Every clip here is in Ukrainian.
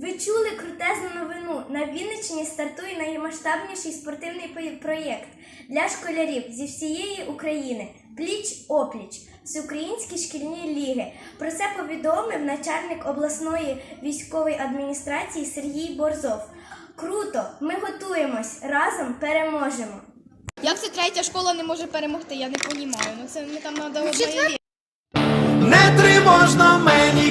Ви чули крутезну новину. На Вінниччині стартує наймасштабніший спортивний проєкт для школярів зі всієї України. Пліч опліч, всеукраїнські шкільні ліги. Про це повідомив начальник обласної військової адміністрації Сергій Борзов. Круто! Ми готуємось разом переможемо. Як це третя школа не може перемогти? Я не розумію. Ну це не там треба Не тривожно мені,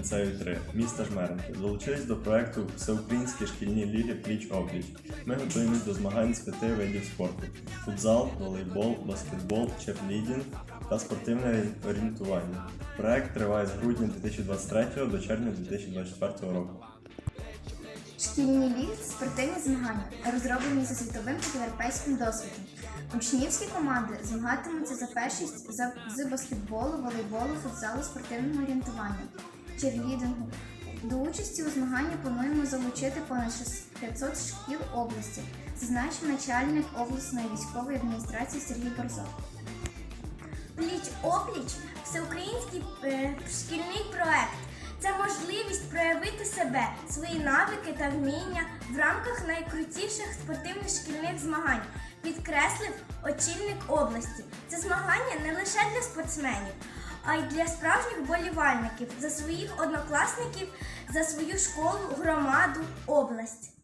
ліцею 3, міста Жмеренки, долучились до проекту Всеукраїнські шкільні ліги пліч опліч. Ми готуємось до змагань з п'яти видів спорту: футзал, волейбол, баскетбол, черлідінг та спортивне орієнтування. Проект триває з грудня 2023 до червня 2024 року. Шкільні ліги спортивні змагання, розроблені за світовим та європейським досвідом. Учнівські команди змагатимуться за першість з баскетболу, волейболу, футзалу, спортивного орієнтування, черлідингу. До участі у змаганні плануємо залучити понад 500 шкіл області, зазначив начальник обласної військової адміністрації Сергій Борзов. Пліч опліч всеукраїнський е, шкільний проект. Це можливість проявити себе, свої навики та вміння в рамках найкрутіших спортивних шкільних змагань, підкреслив очільник області. Це змагання не лише для спортсменів, а й для справжніх болівальників за своїх однокласників, за свою школу, громаду, область.